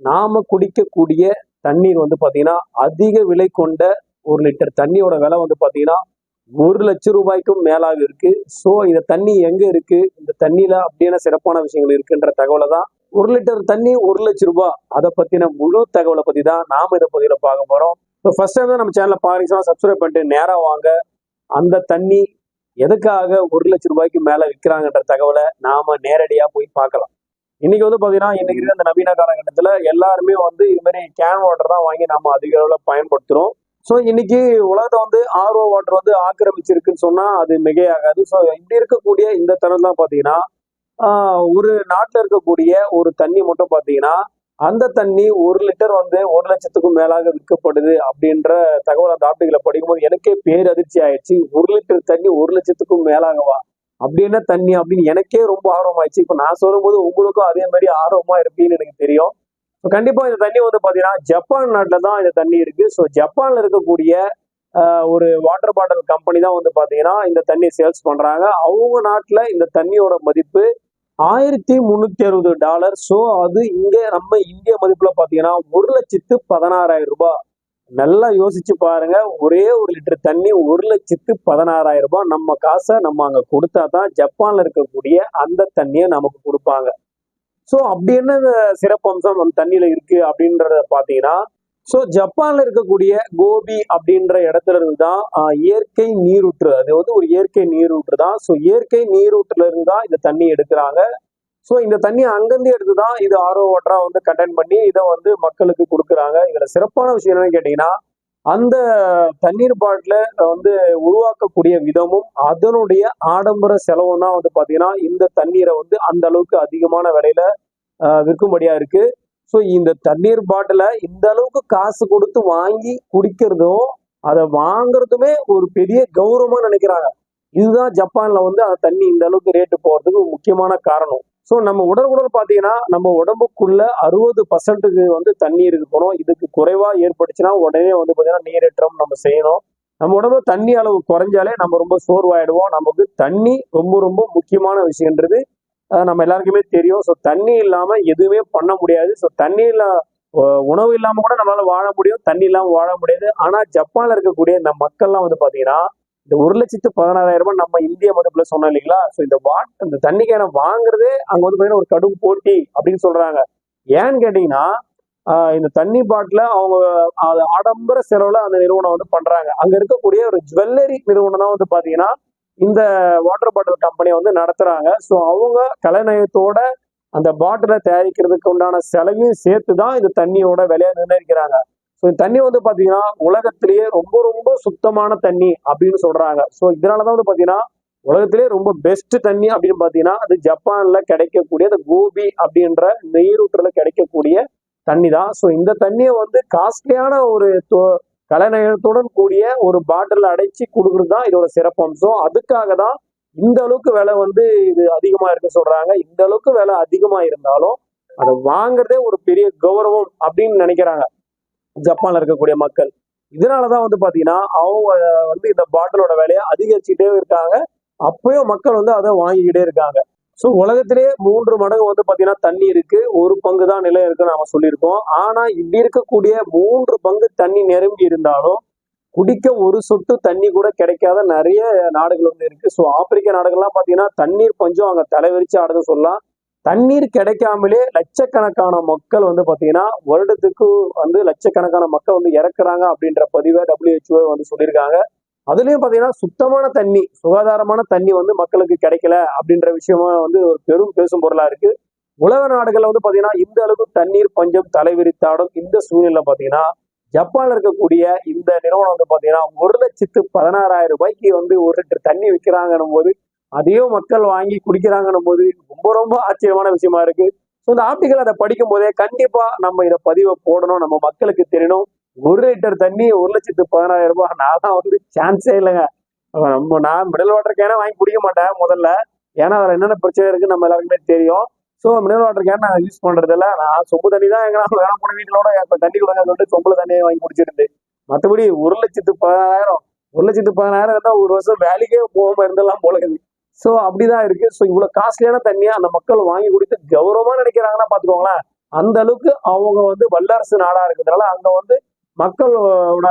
நாம குடிக்கக்கூடிய தண்ணீர் வந்து பாத்தீங்கன்னா அதிக விலை கொண்ட ஒரு லிட்டர் தண்ணியோட விலை வந்து பாத்தீங்கன்னா ஒரு லட்சம் ரூபாய்க்கும் மேலாக இருக்கு. ஸோ இந்த தண்ணி எங்க இருக்கு? இந்த தண்ணியில அப்படியான சிறப்பான விஷயங்கள் இருக்குன்ற தகவலை தான் ஒரு லிட்டர் தண்ணி ஒரு லட்சம் ரூபாய் அதை பத்தின முழு தகவலை பத்தி தான் நாம இதை பத்தியில பார்க்க போறோம். இப்போ ஃபர்ஸ்ட் டைம் தான் நம்ம சேனலை பாருங்கன்னா சப்ஸ்கிரைப் பண்ணிட்டு நேராக வாங்க. அந்த தண்ணி எதுக்காக ஒரு லட்சம் ரூபாய்க்கு மேல விற்கிறாங்கன்ற தகவலை நாம நேரடியா போய் பார்க்கலாம். இன்னைக்கு வந்து பாத்தீங்கன்னா இன்னைக்கு இருக்கிற அந்த நவீன காலகட்டத்துல எல்லாருமே வந்து இது மாதிரி கேன் வாட்டர் தான் வாங்கி நாம அதிக அளவில் பயன்படுத்துறோம். ஸோ இன்னைக்கு உலகத்தை வந்து ஆர்ஓ வாட்டர் வந்து ஆக்கிரமிச்சிருக்குன்னு சொன்னா அது மிகையாகாது. ஸோ இப்படி இருக்கக்கூடிய இந்த தருணம் பாத்தீங்கன்னா ஒரு நாட்டில் இருக்கக்கூடிய ஒரு தண்ணி மட்டும் பாத்தீங்கன்னா அந்த தண்ணி ஒரு லிட்டர் வந்து ஒரு லட்சத்துக்கும் மேலாக விற்கப்படுது அப்படின்ற தகவல் அந்த ஆர்டிகளை படிக்கும்போது எனக்கே பேரதிர்ச்சி ஆயிடுச்சு. ஒரு லிட்டர் தண்ணி ஒரு லட்சத்துக்கும் மேலாகவா? அப்படி என்ன தண்ணி அப்படின்னு எனக்கே ரொம்ப ஆர்வமாயிடுச்சு. இப்போ நான் சொல்லும்போது உங்களுக்கும் அதே மாதிரி ஆர்வமா இருப்பீங்கன்னு எனக்கு தெரியும். ஸோ கண்டிப்பா இந்த தண்ணி வந்து பாத்தீங்கன்னா ஜப்பான் நாட்டில் தான் இந்த தண்ணி இருக்கு. ஸோ ஜப்பான்ல இருக்கக்கூடிய ஆஹ், ஒரு வாட்டர் பாட்டில் கம்பெனி தான் வந்து பாத்தீங்கன்னா இந்த தண்ணி சேல்ஸ் பண்றாங்க. அவங்க நாட்டில் இந்த தண்ணியோட மதிப்பு ஆயிரத்தி முந்நூத்தி அறுபது டாலர். ஸோ அது இங்க நம்ம இந்திய மதிப்புல பாத்தீங்கன்னா ஒரு லட்சத்து பதினாறாயிரம் ரூபாய். நல்லா யோசிச்சு பாருங்க. ஒரே ஒரு லிட்டர் தண்ணி ஒரு லட்சத்து பதினாறாயிரம் ரூபாய் நம்ம காசை நம்ம அங்க கொடுத்தா தான் ஜப்பான்ல இருக்கக்கூடிய அந்த தண்ணியை நமக்கு கொடுப்பாங்க. ஸோ அப்படி என்ன சிறப்பம்சம் அந்த தண்ணியில இருக்கு அப்படின்றத பாத்தீங்கன்னா ஸோ ஜப்பான்ல இருக்கக்கூடிய கோபி அப்படின்ற இடத்துல இருந்து தான் இயற்கை நீரூற்று அது வந்து ஒரு இயற்கை நீரூற்று தான். ஸோ இயற்கை நீரூற்றுல இருந்து தான் இந்த தண்ணி எடுக்கிறாங்க. ஸோ இந்த தண்ணி அங்கேருந்து எடுத்து தான் இது ஆர்ஓ வாட்டராக வந்து கண்டென்ட் பண்ணி இதை வந்து மக்களுக்கு கொடுக்குறாங்க. இதில் சிறப்பான விஷயம் என்னன்னு கேட்டிங்கன்னா அந்த தண்ணீர் பாட்டில வந்து உருவாக்கக்கூடிய விதமும் அதனுடைய ஆடம்பர செலவும் தான் வந்து பார்த்தீங்கன்னா இந்த தண்ணீரை வந்து அந்த அளவுக்கு அதிகமான விலையில விற்கும்படியாக விற்கும்படியா இருக்கு. ஸோ இந்த தண்ணீர் பாட்டில இந்த அளவுக்கு காசு கொடுத்து வாங்கி குடிக்கிறதும் அதை வாங்குறதுமே ஒரு பெரிய கௌரவமா நினைக்கிறாங்க. இதுதான் ஜப்பான்ல வந்து அந்த தண்ணி இந்த அளவுக்கு ரேட்டு போறதுக்கு முக்கியமான காரணம். ஸோ நம்ம உடல் உடல் பார்த்தீங்கன்னா நம்ம உடம்புக்குள்ள அறுபது பர்சன்ட்டுக்கு வந்து தண்ணீர் இருக்கணும் இதுக்கு குறைவாக ஏற்பட்டுச்சுன்னா உடனே வந்து பார்த்தீங்கன்னா நீரேற்றம் நம்ம செய்யணும். நம்ம உடம்புல தண்ணி அளவு குறைஞ்சாலே நம்ம ரொம்ப சோர்வாயிடுவோம். நமக்கு தண்ணி ரொம்ப ரொம்ப முக்கியமான விஷயன்றது நம்ம எல்லாருக்குமே தெரியும். ஸோ தண்ணி இல்லாமல் எதுவுமே பண்ண முடியாது. ஸோ தண்ணி இல்லா உணவு இல்லாமல் கூட நம்மளால வாழ முடியும். தண்ணி இல்லாமல் வாழ முடியாது. ஆனால் ஜப்பானில் இருக்கக்கூடிய இந்த மக்கள்லாம் வந்து பார்த்தீங்கன்னா இந்த ஒரு லட்சத்து பதினாறாயிரம் ரூபாய் நம்ம இந்திய மதிப்புல சொன்னோம் இல்லைங்களா? ஸோ இந்த வாட் இந்த தண்ணி கேனை வாங்குறதே அங்க வந்து பாத்தீங்கன்னா ஒரு கடும் போட்டி அப்படின்னு சொல்றாங்க. ஏன்னு கேட்டீங்கன்னா இந்த தண்ணி பாட்டில அவங்க அது ஆடம்பர செலவுல அந்த நிறுவனம் வந்து பண்றாங்க. அங்க இருக்கக்கூடிய ஒரு ஜுவல்லரி நிறுவனம் தான் வந்து பாத்தீங்கன்னா இந்த வாட்டர் பாட்டில் கம்பெனியை வந்து நடத்துறாங்க. ஸோ அவங்க கலைநயத்தோட அந்த பாட்டிலை தயாரிக்கிறதுக்கு உண்டான செலவையும் சேர்த்து தான் இந்த தண்ணியோட விலையை நிர்ணயிக்கிறாங்க. ஸோ தண்ணி வந்து பார்த்தீங்கன்னா உலகத்திலேயே ரொம்ப ரொம்ப சுத்தமான தண்ணி அப்படின்னு சொல்றாங்க. ஸோ இதனாலதான் வந்து பார்த்தீங்கன்னா உலகத்திலேயே ரொம்ப பெஸ்ட் தண்ணி அப்படின்னு பார்த்தீங்கன்னா அது ஜப்பான்ல கிடைக்கக்கூடிய அந்த கோபி அப்படின்ற நீரூற்றுல கிடைக்கக்கூடிய தண்ணி தான் ஸோ இந்த தண்ணியை வந்து காஸ்ட்லியான ஒரு தொ- கலைநயத்துடன் கூடிய ஒரு பாட்டில் அடைச்சி கொடுக்குறது தான் இதோட சிறப்பம்சம். அதுக்காக தான் இந்த அளவுக்கு விலை வந்து இது அதிகமாக இருக்கு சொல்றாங்க. இந்த அளவுக்கு விலை அதிகமாக இருந்தாலும் அதை வாங்குறதே ஒரு பெரிய கௌரவம் அப்படின்னு நினைக்கிறாங்க. ஜப்பான்ல இருக்கக்கூடிய மக்கள். இதனாலதான் வந்து பாத்தீங்கன்னா அவங்க வந்து இந்த பாட்டிலோட விலையை அதிகரிச்சுட்டே இருக்காங்க. அப்பயும் மக்கள் வந்து அதை வாங்கிக்கிட்டே இருக்காங்க. ஸோ உலகத்திலே மூன்று மடங்கு வந்து பாத்தீங்கன்னா தண்ணி இருக்கு. ஒரு பங்கு தான் நிலம் இருக்குன்னு நாம சொல்லியிருக்கோம். ஆனா இப்படி இருக்கக்கூடிய மூன்று பங்கு தண்ணி நிரம்பி இருந்தாலும் குடிக்க ஒரு சொட்டு தண்ணி கூட கிடைக்காத நிறைய நாடுகள் வந்து இருக்கு. ஸோ ஆப்பிரிக்க நாடுகள்லாம் பாத்தீங்கன்னா தண்ணீர் பஞ்சம் அங்க தலைவரிச்சு ஆடுதுன்னு சொல்லலாம். தண்ணீர் கிடைக்காமலே லட்சக்கணக்கான மக்கள் வந்து பார்த்தீங்கன்னா வருடத்துக்கு வந்து லட்சக்கணக்கான மக்கள் வந்து இறக்குறாங்க அப்படின்ற பதிவை டபிள்யூஹெச்ஓ வந்து சொல்லியிருக்காங்க. அதுலேயும் பார்த்தீங்கன்னா சுத்தமான தண்ணி சுகாதாரமான தண்ணி வந்து மக்களுக்கு கிடைக்கல அப்படின்ற விஷயமா வந்து ஒரு பெரும் பேசும் பொருளாக இருக்கு. உலக நாடுகள்ல வந்து பார்த்தீங்கன்னா இந்த அளவுக்கு தண்ணீர் பஞ்சம் தலைவிரித்தாடும் இந்த சூழ்நிலை பார்த்தீங்கன்னா ஜப்பான்ல இருக்கக்கூடிய இந்த நிறுவனம் வந்து பார்த்தீங்கன்னா ஒரு லட்சத்து பதினாறாயிரம் ரூபாய்க்கு வந்து ஒரு லிட்டர் தண்ணி விற்கிறாங்கன்னும் போது அதையும் மக்கள் வாங்கி குடிக்கிறாங்கன்னும் போது ரொம்ப ரொம்ப ஆச்சரியமான விஷயமா இருக்கு. ஸோ இந்த ஆர்டிகல் அதை படிக்கும் போதே கண்டிப்பா நம்ம இதை பதிவை போடணும் நம்ம மக்களுக்கு தெரியணும். ஒரு லிட்டர் தண்ணி ஒரு லட்சத்து பதினாயிரம் ரூபாய். நான் தான் வந்து சான்ஸே இல்லைங்க. நம்ம நான் மினரல் வாட்டர் கேனே வாங்கி குடிக்க மாட்டேன் முதல்ல. ஏன்னா அதில் என்னென்ன பிரச்சனை இருக்குன்னு நம்ம எல்லாருக்குமே தெரியும். ஸோ மினரல் வாட்டர் கேன் நான் யூஸ் பண்றது நான் சொம்பு தண்ணி தான் எங்க வேணா போன வீட்டிலோட இப்போ தண்ணி கொடுங்க சொல்லிட்டு சொம்புல தண்ணியை வாங்கி குடிச்சிருந்து மற்றபடி ஒரு லட்சத்து பதினாயிரம் ஒரு லட்சத்து பதினாயிரம் இருந்தால் ஒரு வருஷம் வேலைக்கே போகாமல் இருந்தெல்லாம் போல ஸோ அப்படிதான் இருக்கு. ஸோ இவ்வளோ காஸ்ட்லியான தண்ணியை அந்த மக்கள் வாங்கி குடித்து கௌரவமாக நினைக்கிறாங்கன்னா பார்த்துக்கோங்களேன் அந்த அளவுக்கு அவங்க வந்து வல்லரசு நாடா இருக்கிறதுனால அங்க வந்து மக்களோட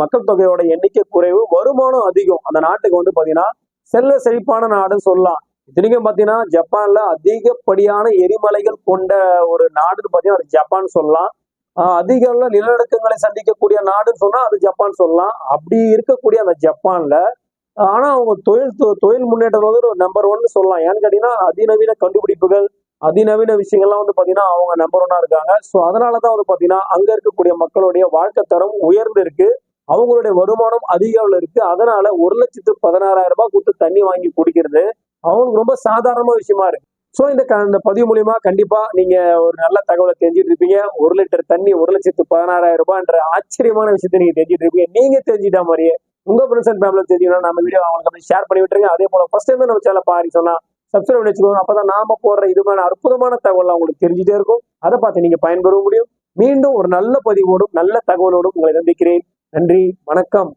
மக்கள் தொகையோட எண்ணிக்கை குறைவு வருமானம் அதிகம். அந்த நாட்டுக்கு வந்து பாத்தீங்கன்னா செல்வ செழிப்பான நாடுன்னு சொல்லலாம். இத்தனைக்கும் பாத்தீங்கன்னா ஜப்பான்ல அதிகப்படியான எரிமலைகள் கொண்ட ஒரு நாடுன்னு பாத்தீங்கன்னா அது ஜப்பான் சொல்லலாம். அதிக நிலநடுக்கங்களை சந்திக்கக்கூடிய நாடுன்னு சொன்னா அது ஜப்பான் சொல்லலாம். அப்படி இருக்கக்கூடிய அந்த ஜப்பான்ல ஆனால் அவங்க தொழில் தொ- தொழில் முன்னேற்றம் வந்து ஒரு நம்பர் ஒன்னு சொல்லலாம். ஏன்னு கேட்டீங்கன்னா அதிநவீன கண்டுபிடிப்புகள் அதிநவீன விஷயங்கள்லாம் வந்து பார்த்தீங்கன்னா அவங்க நம்பர் ஒன்னா இருக்காங்க. ஸோ அதனால தான் வந்து பார்த்தீங்கன்னா அங்கே இருக்கக்கூடிய மக்களுடைய வாழ்க்கை தரம் உயர்ந்து இருக்கு. அவங்களுடைய வருமானம் அதிக அளவில் இருக்கு. அதனால ஒரு லட்சத்து பதினாறாயிரம் ரூபாய் கொடுத்து தண்ணி வாங்கி குடிக்கிறது அவங்களுக்கு ரொம்ப சாதாரண விஷயமா இருக்கு. ஸோ இந்த க- இந்த பதிவு மூலியமா கண்டிப்பா நீங்க ஒரு நல்ல தகவலை தெரிஞ்சுட்டு இருப்பீங்க. ஒரு லிட்டர் தண்ணி ஒரு லட்சத்து பதினாறாயிரம் ரூபாய்ன்ற ஆச்சரியமான விஷயத்தை நீங்க தெரிஞ்சுட்டு இருப்பீங்க. நீங்க தெரிஞ்சிட்ட மாதிரியே உங்க ஃப்ரெண்ட்ஸ் அண்ட் ஃபேமிலி தெரிஞ்சுக்கணும் நம்ம வீடியோ அவங்களுக்கு அப்படி ஷேர் பண்ணி விட்டுருங்க. அதே போல ஃபர்ஸ்ட் டைம் நம்ம சேனல் பாருங்க சொன்னா சப்ஸ்கிரைப் பண்ணி வச்சுக்கோங்க. அப்பதான் நாம போடுற இதுமான அற்புதமான தகவல் உங்களுக்கு தெரிஞ்சுட்டே இருக்கும். அதை பார்த்து நீங்க பயன்பெற முடியும். மீண்டும் ஒரு நல்ல பதிவோடும் நல்ல தகவலோடும் உங்களை நம்பிக்கிறேன் நன்றி வணக்கம்.